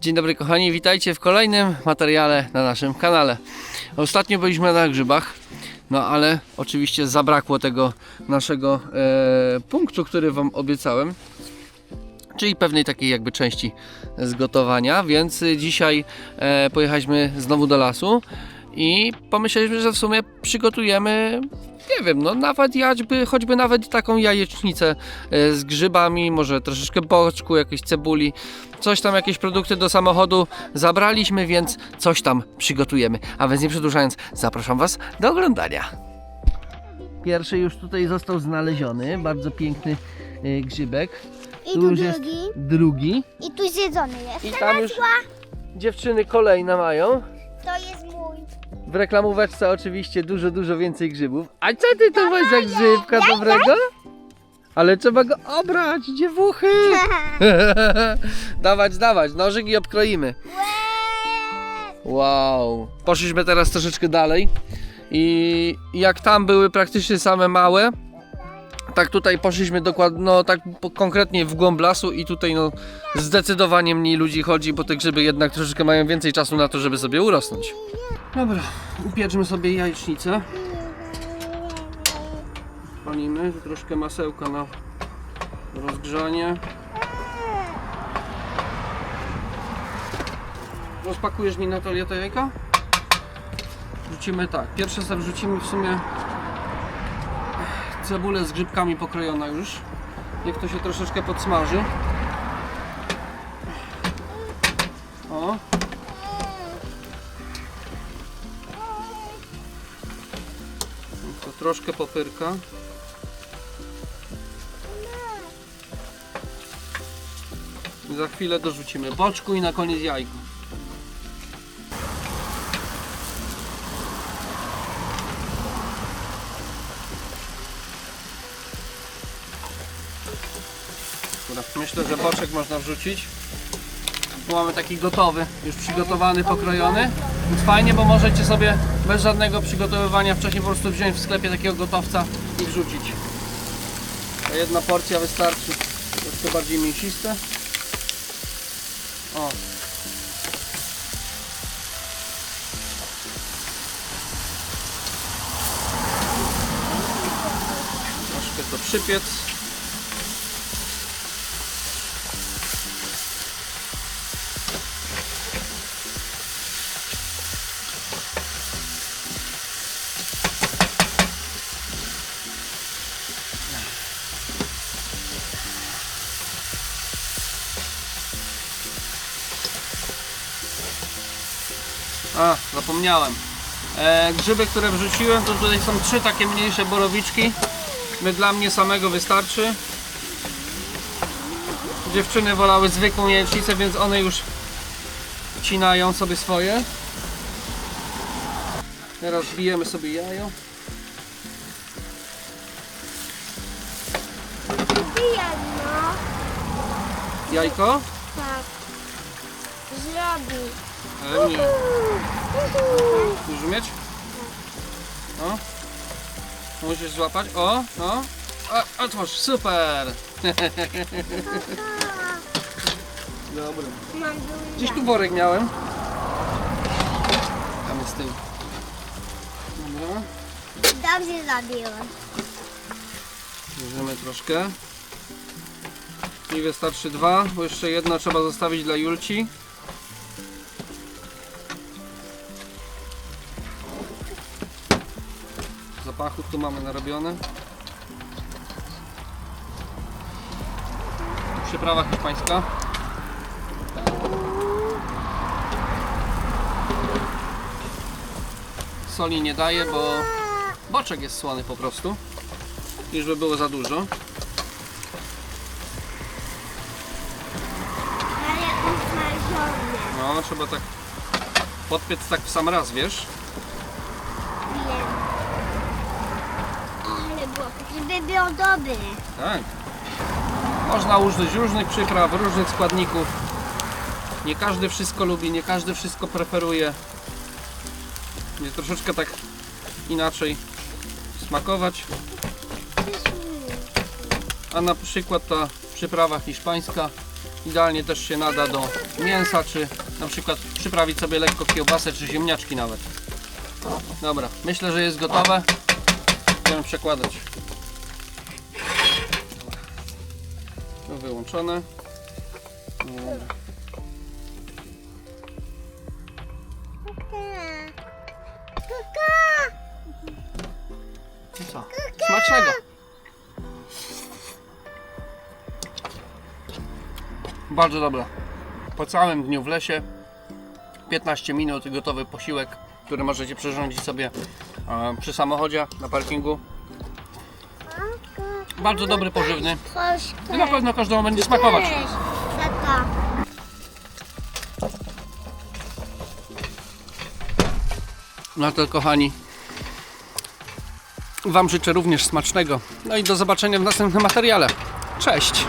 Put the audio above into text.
Dzień dobry kochani, witajcie w kolejnym materiale na naszym kanale. Ostatnio byliśmy na grzybach, no ale oczywiście zabrakło tego naszego e, punktu, który Wam obiecałem. Czyli pewnej takiej jakby części z gotowania, więc dzisiaj e, pojechaliśmy znowu do lasu i pomyśleliśmy, że w sumie przygotujemy, nie wiem, no nawet choćby, choćby nawet taką jajecznicę e, z grzybami, może troszeczkę boczku, jakiejś cebuli, coś tam, jakieś produkty do samochodu zabraliśmy, więc coś tam przygotujemy. A więc nie przedłużając, zapraszam Was do oglądania. Pierwszy już tutaj został znaleziony, bardzo piękny e, grzybek. I tu drugi. drugi. I tu zjedzony jest. I tam już dziewczyny kolejne mają. To jest. W reklamóweczce oczywiście dużo, dużo więcej grzybów. A co ty to masz za grzybka dobrego? Ale trzeba go obrać, dziewuchy! dawać, dawać, nożyk i obkroimy. Wow. Poszliśmy teraz troszeczkę dalej i jak tam były praktycznie same małe, tak tutaj poszliśmy dokładnie, no tak konkretnie w głąb lasu i tutaj no zdecydowanie mniej ludzi chodzi, bo te grzyby jednak troszeczkę mają więcej czasu na to, żeby sobie urosnąć. Dobra, upieczmy sobie jajecznicę. Palimy troszkę masełka na rozgrzanie. Rozpakujesz mi Natalia te jajka? Rzucimy tak. Pierwsze sobie wrzucimy w sumie cebulę z grzybkami pokrojona już. Niech to się troszeczkę podsmaży. O. To troszkę popyrka. I za chwilę dorzucimy boczku i na koniec jajko. Dobra, myślę, że boczek można wrzucić. Tu mamy taki gotowy, już przygotowany, pokrojony. Więc fajnie, bo możecie sobie bez żadnego przygotowywania wcześniej po prostu wziąć w sklepie takiego gotowca i wrzucić. Ta jedna porcja wystarczy. Troszkę bardziej mięsiste. O. Troszkę to przypiec. A, zapomniałem. E, grzyby, które wrzuciłem, to tutaj są trzy takie mniejsze borowiczki. My dla mnie samego wystarczy. Dziewczyny wolały zwykłą jajecznicę, więc one już wcinają sobie swoje. Teraz bijemy sobie jajo. Jedno. Jajko. Tak. Zrobi. Ale nie. Rozumieć? O. Musisz złapać. O, no. O, otwórz, super. Dobra. Gdzieś tu worek miałem. Tam jest tył. Dobra. Dobrze zrobiłem. Bierzemy troszkę. I wystarczy dwa, bo jeszcze jedno trzeba zostawić dla Julci. Zapachów tu mamy narobione. Przyprawa hiszpańska. Soli nie daję, bo boczek jest słony po prostu. Już by było za dużo. No, trzeba tak podpiec tak w sam raz, wiesz? Wiem. Ale było, żeby było dobre. Tak. Można użyć różnych przypraw, różnych składników. Nie każdy wszystko lubi, nie każdy wszystko preferuje. Będzie troszeczkę tak inaczej smakować. A na przykład ta przyprawa hiszpańska Idealnie też się nada do mięsa, czy na przykład przyprawić sobie lekko kiełbasę, czy ziemniaczki nawet. Dobra, myślę, że jest gotowe. Będziemy przekładać. To wyłączone. I co? Smacznego! Bardzo dobre. Po całym dniu w lesie 15 minut i gotowy posiłek, który możecie przyrządzić sobie przy samochodzie na parkingu. Bardzo dobry, pożywny i na pewno każdemu będzie smakować. No to kochani, Wam życzę również smacznego. No i do zobaczenia w następnym materiale. Cześć!